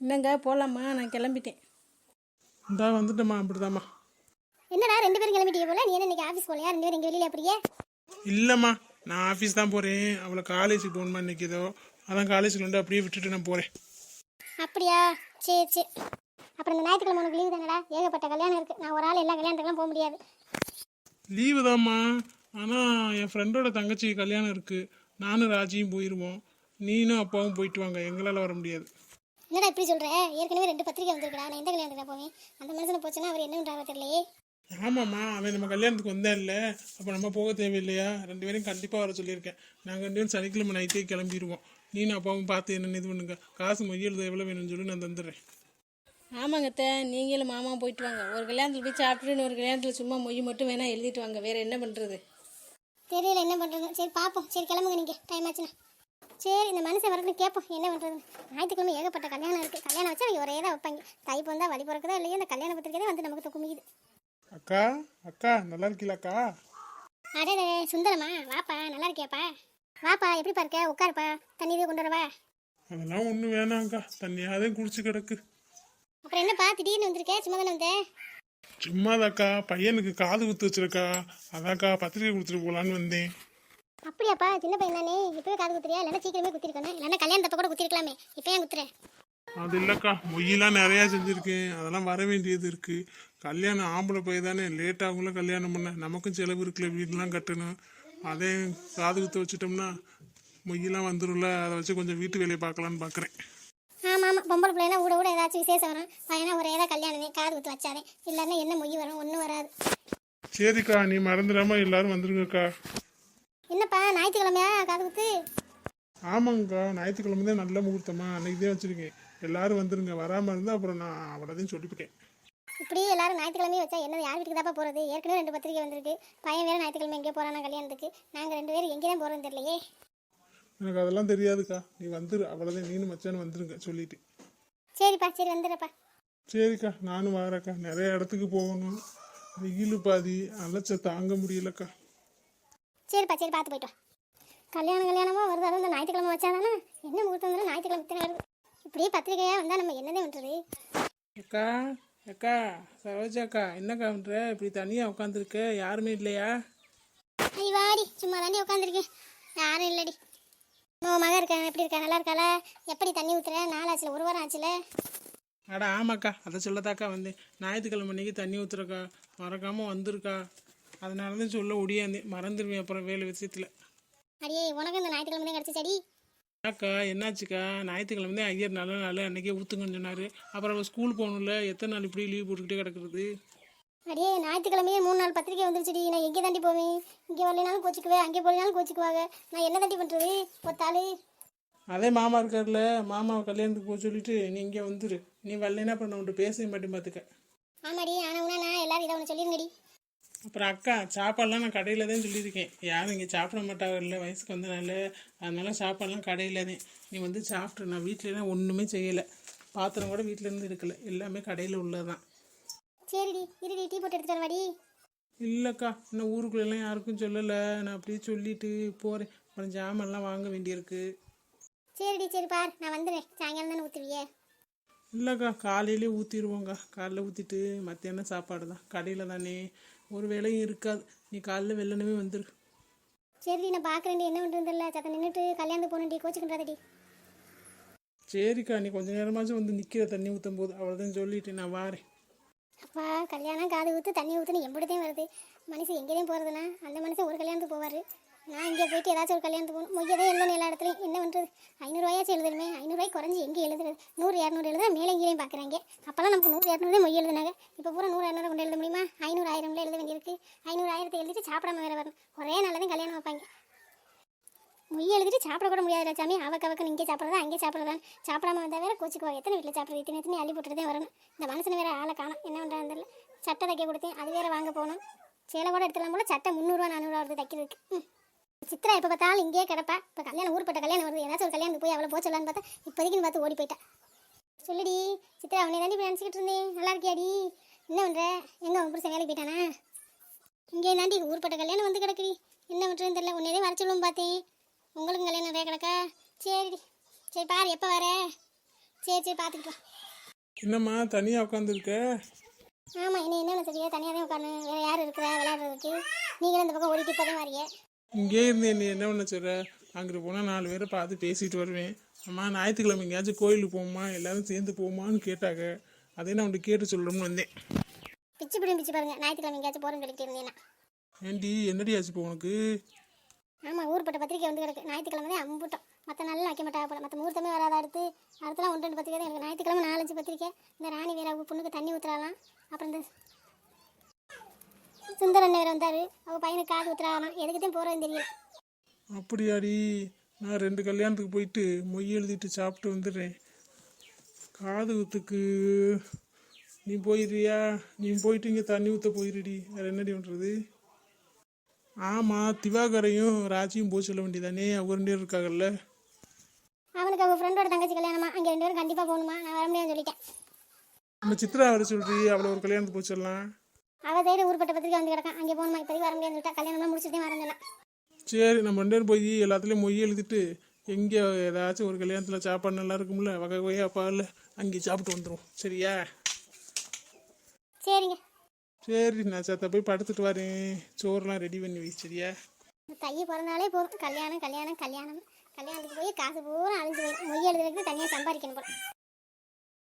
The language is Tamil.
என்னங்க போகலாமா நான் கிளம்பிட்டேன். இந்தா வந்துட்டேம்மா அப்படிதாம்மா. என்னடா ரெண்டு பேரும் கிளம்பிட்டீங்க போல? நீ என்ன இன்னைக்கு ஆஃபீஸ் போலையா? ரெண்டு பேரும் எங்க வெளியில அப்படியே? இல்லைம்மா நான் ஆஃபீஸ் தான் போகிறேன் அவளை காலேஜுக்கு போகணுமா இன்னைக்கு ஏதோ? அதான் காலேஜுக்கு வந்து அப்படியே விட்டுட்டு நான் போகிறேன் அப்படியா? சரி சரி. அப்புறம் இந்த ஞாயிற்றுக்கிழமை உனக்கு லீவு தானடா? ஏகப்பட்ட கல்யாணம் இருக்கு. நான் ஒரு ஆள் எல்லா கல்யாணத்துக்குலாம் போக முடியாது. லீவு தாம்மா. ஆனால் என் ஃப்ரெண்டோட தங்கச்சி கல்யாணம் இருக்குது நானும் ராஜியும் போயிடுவோம் நீனும் அப்பாவும் போயிட்டு வாங்க. எங்களால் வர முடியாது. என்னடா இப்படி சொல்ற? ஏற்கனவே ரெண்டு பத்திரிக்கை வந்திருக்கா நான் எந்த கல்யாணத்துக்கு போவேன்? அந்த மனுஷனை போச்சுன்னா அவர் என்ன பண்றாரோ தெரியலையே. ஆமாம்மா அவன் நம்ம கல்யாணத்துக்கு வந்தா இல்லை அப்போ நம்ம போக தேவையில்லையா? ரெண்டு பேரும் கண்டிப்பாக வர சொல்லியிருக்கேன். நாங்கள் ரெண்டு பேரும் சனிக்கிழமை நைட்டே கிளம்பிடுவோம் நீனும் அப்பாவும் பார்த்து என்னென்னு இது பண்ணுங்க. காசு மொய்யல் எவ்வளோ வேணும்னு சொல்லி நான் தந்துடுறேன். ஆமாங்க அத்தை. நீங்களும் மாமா போயிட்டு வாங்க. ஒரு கல்யாணத்தில் போய் சாப்பிட்டுட்டு ஒரு கல்யாணத்தில் சும்மா மொய் மட்டும் வேணால் எழுதிட்டு வாங்க. வேறு என்ன பண்ணுறது தெரியல என்ன பண்றது சரி பார்ப்போம் சரி கிளம்புங்க நீங்க. டைம் ஆச்சுன்னா. சரி இந்த மனுஷன் வரட்டும் கேட்போம் என்ன பண்றது? ஞாயிற்றுக்கிழமை ஏகப்பட்ட கல்யாணம் இருக்கு. கல்யாணம் வச்சா அவங்க ஒரே தான் வைப்பாங்க. தை பிறந்தா வழி பிறக்குதா இல்லையா இந்த கல்யாண பத்திரிக்கை வந்து நமக்கு குமிக்குது அக்கா அக்கா நல்லா இருக்கீங்களாக்கா அடே சுந்தரமா வாப்பா நல்லா இருக்கியாப்பா? வாப்பா எப்படி பாருக்க உட்காருப்பா தண்ணி எதுவும் கொண்டு வரவா? அதெல்லாம் ஒன்றும் வேணாங்க்கா தண்ணியாவது குடிச்சு கிடக்கு. அப்புறம் என்னப்பா திடீர்னு வந்திருக்க? சும்மா தானே வந்தேன் சும்மாதாக்கா. பையனுக்கு காது குத்து வச்சிருக்கா. அதாக்கா பத்திரிக்கை கொடுத்துட்டு போகலான்னு வந்தேன். அப்படியாப்பா சின்ன பையன் தானே. இப்பவே காது குத்துறியா? இல்லைன்னா சீக்கிரமே குத்திருக்கணும். இல்லைன்னா கல்யாணத்தப்ப கூட குத்திருக்கலாமே. இப்போ ஏன் குத்துற? அது இல்லைக்கா மொய்யெல்லாம் நிறையா செஞ்சுருக்கேன். அதெல்லாம் வர வேண்டியது இருக்கு. கல்யாணம் ஆம்பளை போய் தானே. லேட் ஆகும்ல கல்யாணம் பண்ண. நமக்கும் செலவு இருக்குல்ல வீடெலாம் கட்டணும். அதே காது குத்த வச்சுட்டோம்னா மொய்யெல்லாம் வந்துடும்ல அதை வச்சு கொஞ்சம் வீட்டு வேலையை பார்க்கலான்னு பார்க்குறேன். ஆமா ஆமா. பொம்பளை பிள்ளைனா ஊட ஊட ஏதாச்சும் விசேஷம் வரும். பையனா ஒரே ஏதாவது கல்யாணமே. காது குத்து வச்சாதே. இல்லைன்னா என்ன மொய் வரும்? ஒன்றும் வராது. சரிக்கா நீ மறந்துடாம எல்லாரும் வந்துருங்கக்கா. என்னப்பா ஞாயிற்றுக்கிழமையா? காது குத்து. ஆமாங்கக்கா ஞாயிற்றுக்கிழமை தான் நல்ல முகூர்த்தமா. அன்னைக்கு தான் வச்சுருக்கேன். எல்லாரும் வந்துருங்க. வராமல் இருந்தால் அப்புறம் நான் அவ்வளோதையும் சொல்லிவிட்டேன் இப்படி எல்லாரும் ஞாயிற்றுக்கிழமையே வச்சா என்ன யார் வீட்டுக்கு தாப்பா போகிறது ஏற்கனவே ரெண்டு பத்திரிக்கை வந்திருக்கு. பையன் வேற ஞாயிற்றுக்கிழமை எங்கே போகிறானா கல்யாணத்துக்கு. நாங்கள் ரெண்டு பேரும் எங்கே தான் போகிறோம் தெரியலையே. எனக்கு அதெல்லாம் தெரியாதுக்கா. நீ வந்துரு. அவ்வளோதான். நீனும் மச்சான்னு வந்துருங்க சொல்லிட்டு. சரிப்பா சரி வந்துடுறப்பா சரிக்கா. நானும் வரேக்கா. நிறைய இடத்துக்கு போகணும். வெயில் பாதி. அலைச்ச தாங்க முடியலக்கா. சரிப்பா சரி பார்த்து போயிட்டு கல்யாணம் கல்யாணமா வருது. அதுவும் இந்த ஞாயிற்றுக்கிழமை வச்சாதானே? என்ன முகூர்த்தம் இருந்தாலும் ஞாயிற்றுக்கிழமை இத்தனை வருது இப்படியே பத்திரிக்கையாக வந்தால் நம்ம என்னதே பண்ணுறது அக்கா அக்கா சரோஜாக்கா என்னக்கா பண்ணுற இப்படி தனியாக உட்காந்துருக்க? யாருமே இல்லையா? ஐ வாடி சும்மா தாண்டி உட்காந்துருக்கேன் யாரும் இல்லடி. உன் மகன் இருக்கா? எப்படி இருக்கா? நல்லா இருக்காளா? எப்படி தண்ணி ஊற்றுற நாளாச்சுல ஒரு வாரம் ஆச்சுல? அட ஆமாக்கா. அதை சொல்லத்தாக்கா வந்தேன். ஞாயிற்றுக்கிழமை அன்னைக்கு தண்ணி ஊற்றுறக்கா மறக்காமல் வந்திருக்கா. அதனால தான் சொல்ல ஒடியாந்தேன். மறந்துடுவேன் அப்புறம் வேலை விஷயத்தில். அடியே உனக்கு இந்த ஞாயிற்றுக்கிழமை தான் கிடச்சிச்சடி அக்கா என்னாச்சுக்கா? ஞாயிற்றுக்கிழமை தான் ஐயர் நல்ல நாள் அன்னைக்கே ஊற்றுங்கன்னு சொன்னார். அப்புறம் அவள் ஸ்கூல் போகணும்ல எத்தனை நாள் இப்படி லீவ் போட்டுக்கிட்டே கிடக்குறது? அடியே ஞாயிற்றுக்கிழமையே மூணு நாள் பத்திரிக்கை வந்துருச்சுடி. நான் எங்கே தாண்டி போவேன்? இங்கே வரலைனாலும் கோச்சிக்குவேன் அங்கே போகலனாலும் கோச்சிக்குவாங்க. நான் என்ன தாண்டி பண்ணுறது ஒத்தாள். அதே மாமா இருக்கார்ல மாமாவை கல்யாணத்துக்கு போக சொல்லிட்டு நீ இங்கே வந்துரு. நீ வரலைன்னா அப்புறம் நான் உன்ட்ட பேசவே மாட்டேன் பார்த்துக்க ஆமாடி ஆனால் உனா நான் எல்லாரும் இதை ஒன்று சொல்லிருங்கடி. அப்புறம் அக்கா சாப்பாடெல்லாம் நான் கடையில் தான் சொல்லியிருக்கேன். யாரும் இங்கே சாப்பிட மாட்டாங்கல்ல வயசுக்கு வந்தனால அதனால சாப்பாடெல்லாம் கடையில் தான் நீ வந்து சாப்பிட்ரு நான் வீட்டிலலாம் ஒன்றுமே செய்யலை. பாத்திரம் கூட வீட்டிலேருந்து எடுக்கல. எல்லாமே கடையில் உள்ளதான் சரிடி. இருடி டீ போட்டு வரவாடி. இல்லைக்கா இன்னும் ஊருக்குள்ளெல்லாம் யாருக்கும் சொல்லலை. நான் அப்படியே சொல்லிட்டு போகிறேன் அப்புறம் ஜாமான்லாம் வாங்க வேண்டியிருக்கு. சரிடி சரி பார். நான் வந்துடுறேன். சாயங்காலம் தானே ஊற்றுவியே இல்லைக்கா காலையிலே ஊற்றிடுவோங்க்கா காலைல ஊற்றிட்டு மத்தியானம் சாப்பாடு தான் கடையில் தானே ஒரு வேலையும் இருக்காது. நீ காலைல வெள்ளனவே வந்துரு. சரிடி நான் பார்க்குறேன்டி என்ன பண்ணுறது இல்லை சத்த நின்றுட்டு கல்யாணத்துக்கு போகணுண்டி கோச்சிக்கின்றாதடி சரிக்கா நீ கொஞ்ச நேரமாச்சும் வந்து நிற்கிற தண்ணி ஊற்றும் போது. அவ்வளோதான் சொல்லிட்டு நான் வாரேன். அப்பா கல்யாணம் காது ஊற்று தண்ணி ஊற்றுன்னு எம்பிடத்தையும் வருது. மனுஷன் எங்கேயும் போகிறதுனா அந்த மனுஷன் ஒரு கல்யாணத்துக்கு போவார். நான் இங்கே போயிட்டு ஏதாச்சும் ஒரு கல்யாணத்துக்கு போகணும். மொய்யதே எழுதணும் எல்லா இடத்துலையும். என்ன பண்ணுறது ஐநூறுரூவாயாச்சும் எழுதணுமே. ஐநூறுரூவாய் குறைஞ்சி எங்கே எழுதுறது? நூறு இரநூறு எழுத அப்போல்லாம் நமக்கு நூறு இரநூறுவே மொய் எழுதுனாங்க. இப்போ பூரா நூறு இரநூறு கொண்டு எழுத முடியுமா? ஐநூறு ஆயிரம்ல எழுத வேண்டியிருக்கு. ஐநூறு ஆயிரத்தை எழுதிட்டு சாப்பிடாம வேறு வரணும். ஒரே நாளில் தான் கல்யாணம் வைப்பாங்க. மொய் எழுதிட்டு சாப்பிட கூட முடியாது சாமி அவக்கு அவக்கு இங்கே சாப்பிட்றதா அங்கே சாப்பிட்றதா? சாப்பிடாம வந்தால் வேற கோச்சுக்குவாங்க எத்தனை வீட்டில் சாப்பிட்றது? இத்தனை எத்தனை அள்ளி போட்டுட்டு தான் வரணும். இந்த மனுஷனை வேற ஆளை காணும். என்ன பண்ணுறாங்க தெரியல. சட்டை தைக்க கொடுத்தேன். அது வேற வாங்க போகணும் சேலை கூட எடுத்துலாம் போல. சட்டை முந்நூறுவா நானூறுவா வருது தைக்கிறதுக்கு. ம். சித்ரா எப்போ பார்த்தாலும் இங்கேயே கிடப்பா. இப்போ கல்யாணம் ஊர்பட்ட கல்யாணம் வருது. ஏதாச்சும் ஒரு கல்யாணத்துக்கு போய் அவளை போச்சலான்னு பார்த்தா இப்போதைக்குன்னு பார்த்து ஓடி போயிட்டா. சொல்லுடி. சித்ரா அவனை தாண்டி போய் நினச்சிக்கிட்டு இருந்தேன். நல்லா இருக்கியாடி? என்ன பண்ணுற எங்கே உன் புருஷன் வேலைக்கு போயிட்டானா? இங்கே தாண்டி ஊர்பட்ட கல்யாணம் வந்து கிடக்குடி. என்ன பண்ணுறதுன்னு தெரியல. உன்னே வர சொல்லுவோம் பார்த்தேன். உங்களுக்கும் கல்யாணம் நிறைய கிடக்கா? சரிடி. சரி பாரு எப்போ வர? சரி சரி பார்த்துக்கிட்டு வா. என்னம்மா தனியாக உட்காந்துருக்க? ஆமாம் என்ன என்ன தெரியாது தனியாக தான் உட்காந்து வேறு யார் இருக்கிறா? விளையாடுறதுக்கு. நீங்களும் இந்த பக்கம் ஓடிட்டு இப்போ தான் இங்கே இருந்து என்ன என்ன பண்ண சொல்ற? அங்கிட்டு போனால் நாலு பேரை பார்த்து பேசிட்டு வருவேன். அம்மா ஞாயிற்றுக்கிழமை எங்கேயாச்சும் கோயிலுக்கு போமா எல்லாரும் சேர்ந்து போமான்னு கேட்டாங்க. அதே நான் உன்ட்டு கேட்டு சொல்லணும்னு வந்தேன். பிச்சு பிடியும் பிச்சு பாருங்க. ஞாயிற்றுக்கிழமை எங்கேயாச்சும் போகிறோம்னு சொல்லிட்டு இருந்தேன்னா ஏண்டி என்னடி ஆச்சு இப்போ உனக்கு? ஆமாம் ஊர்பட்ட பத்திரிக்கை வந்து கிடக்கு. ஞாயிற்றுக்கிழமை தான் அம்புட்டோம். மற்ற நாளில் வைக்க மாட்டாங்க போல. மற்ற முகூர்த்தமே வராத அடுத்து அடுத்தலாம் ஒன்று ரெண்டு பத்திரிக்கை தான் எனக்கு ஞாயிற்றுக்கிழமை நாலஞ்சு பத்திரிக்கை. இந்த ராணி வேற பொண்ணுக்கு தண்ணி ஊற்றுறாலாம் அப்புறம் இந்த சுந்தரன் வேற வந்தார். அவங்க பையனுக்கு காது ஊற்றுறாங்களாம் எதுக்கு தான் போகிறதுன்னு தெரியல. அப்படியாடி. நான் ரெண்டு கல்யாணத்துக்கு போயிட்டு மொய் எழுதிட்டு சாப்பிட்டு வந்துடுறேன். காது ஊத்துக்கு நீ போயிடுறியா? நீ போயிட்டு இங்கே தண்ணி ஊற்ற போயிருடி வேறு என்னடி பண்ணுறது ஆமாம் திவாகரையும் ராஜியும் போய் சொல்ல வேண்டியதானே? அவங்க ரெண்டு பேரும் இருக்காங்கல்ல. அவனுக்கு அவங்க ஃப்ரெண்டோட தங்கச்சி கல்யாணமா? அங்கே ரெண்டு பேரும் கண்டிப்பாக போகணுமா? நான் வர முடியாதுன்னு சொல்லிட்டேன். நம்ம சித்ரா வர சொல்றி அவளை ஒரு கல்யாணத்துக்கு போய் சொல்லலாம். அவள் சைடு ஊர்பட்ட பத்திரிக்கை வந்து கிடக்கான். அங்கே போகணுமா? இப்போதைக்கு வர முடியாதுன்னு சொல்லிட்டா. கல்யாணம்லாம் முடிச்சுட்டே வரேன் சரி நம்ம ரெண்டு பேரும் போய் எல்லாத்துலேயும் மொய் எழுதிட்டு எங்கே ஏதாச்சும் ஒரு கல்யாணத்தில் சாப்பாடு நல்லா இருக்கும்ல வகை வகையாக பால் அங்கே சாப்பிட்டு வந்துடும் சரியா? சரிங்க. சரி நான் சத்த போய் படுத்துட்டு வரேன். சோறுலாம் ரெடி பண்ணி வை சரியா? தைய பிறந்தாலே போதும். கல்யாணம் கல்யாணம் கல்யாணம் கல்யாணத்துக்கு போய் காசு பூரா அழிஞ்சு போயிடும். மொய் எழுதுறதுக்கு தனியாக சம்பாதிக்கணும் போல.